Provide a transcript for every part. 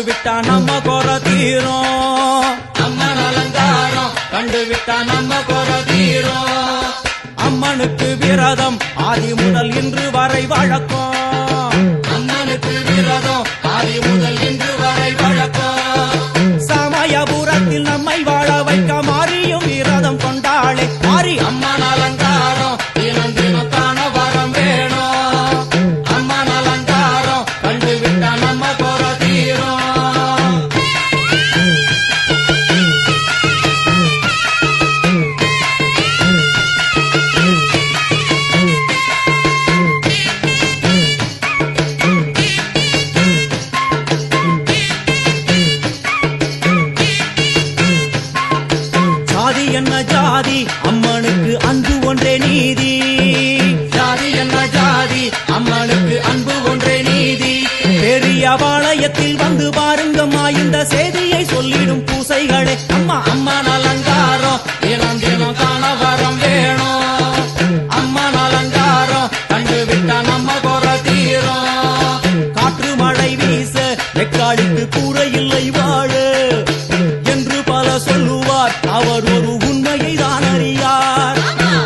நம்ம குறை தீரும். அம்மன் அலங்காரம் கண்டு விட்டா நம்ம குறை தீரும். அம்மனுக்கு விரதம் ஆதி முதல் இன்று வரை வழக்கம். சொல்லுவார் அவர் ஒரு உண்மையை தான் அறியார்.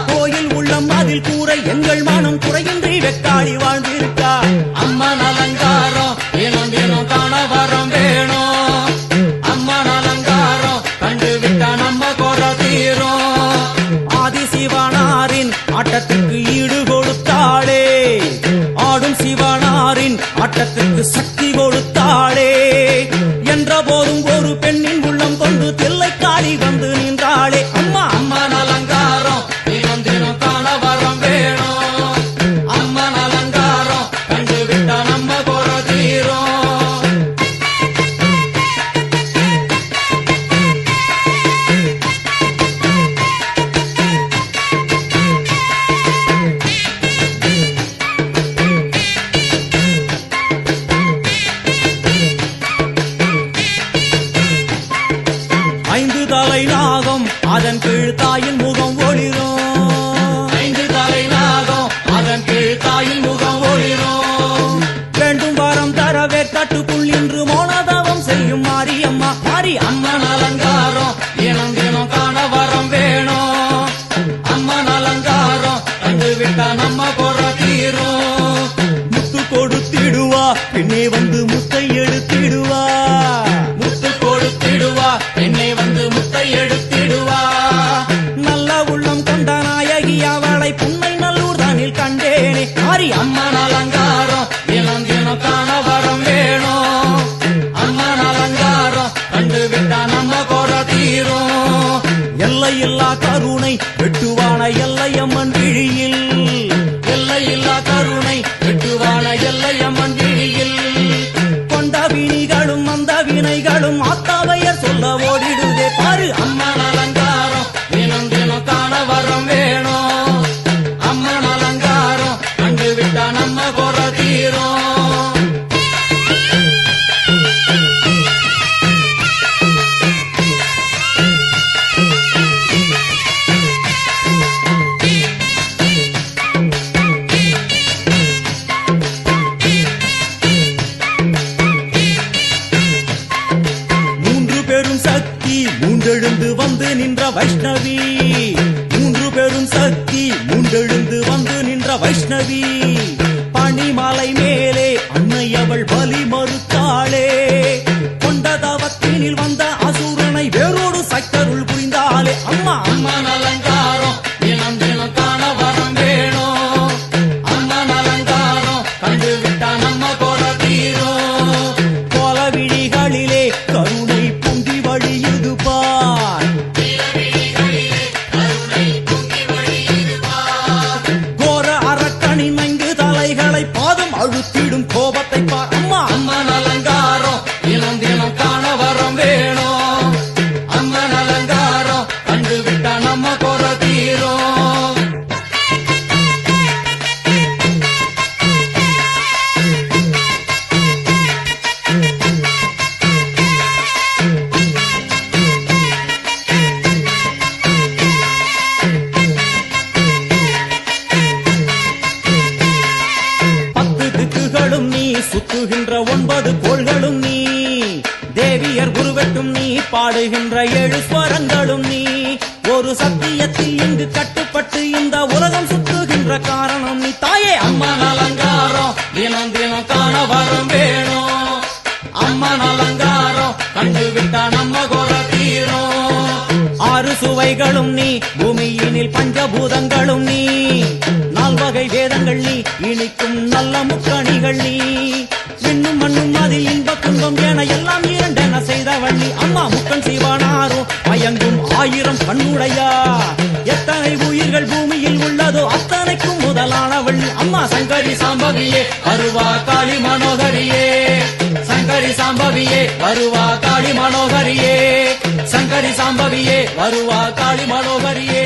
கோயில் உள்ளம் அதில் கூரை எங்கள் மனம் குறையின்றி வெக்காளி வாழ்ந்திருக்கார். அம்மன் அலங்காரம் தினம் தினம் காண வரம் வேணும். அம்மன் அலங்காரம் கண்டுவிட்ட நம்ம கொர தீரும். ஆதி சிவனாரின் ஆட்டத்துக்கு ஈடு கொடுத்தாளே. ஆடும் சிவனாரின் ஆட்டத்துக்கு சக்தி கொடுத்தாளே. என்ற போதும் தலை நாகம் அதன் கீழ் தாயின் முகம் ஒளிரும். ஐந்து தலை நாகம் அதன் கீழ் தாயின் முகம் ஒளிரும். வேண்டும் வாரம் தரவே கட்டுக்குள் இன்று மோனதவம் செய்யும் மாரியம்மா மாரி எல்லையில்லா கருணை வெட்டுவான எல்லையம்மன் விழியில் எல்லையில்லா கருணை வெட்டுவான எல்லையம்மன் விழியில் கொண்ட வினிகளும் வந்த வினைகளும் ஆத்தாவையர் சொல்லவோ? மூன்று பெரும் சக்தி முண்டெழுந்து வந்து நின்ற வைஷ்ணவி. பனிமலை மேலே அன்னை அவள் பலி மறுத்தாளே. கொண்ட தவத்தினில் வந்த அசுரனை வேறோடு சக்கருள் புரிந்தாளே. அம்மா அம்மா அலங்காரம் அழுத்திடும் கோ பாட்டும் நீ பாடுகின்ற ஏழு ஸ்வரங்களும் நீ. ஒரு சத்தியத்தில் இங்கு கட்டுப்பட்டு இந்த உலகம் சுற்றுகின்ற காரணம் நீ. தாயே அம்மா அம்மன் அலங்காரம் தினம் தினம் காண வரம் வேணும். அம்மன் அலங்காரம் கண்டு விட்டா நம்ம குறை தீரும். ஆறு சுவைகளும் நீ பூமியினில் பஞ்சபூதங்களும் நீ. நால்வகை வேதங்கள் நீ இனிக்கும் நல்ல முக்கணிகள் நீ. விண்ணும் மண்ணும் அதில் இன்ப துன்பம் என எல்லாம் இரண்டு வள்ளி அம்மா முக்கன் செய்வானாரோ? மயங்கும் ஆயிரம் கண்ணுடையா? எத்தனை உயிர்கள் பூமியில் உள்ளதோ அத்தனைக்கும் முதலானவள் நீ அம்மா சங்கரி சாம்பவியே அருவா காளி மனோகரியே. சங்கரி சாம்பவியே வருவா காளி மனோகரியே. சங்கரி சாம்பவியே வருவா காளி மனோகரியே.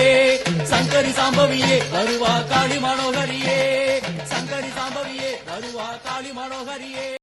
சங்கரி சாம்பவியே வருவா காளி மனோகரியே. சங்கரி சாம்பவியே வருவா காளி மனோகரியே.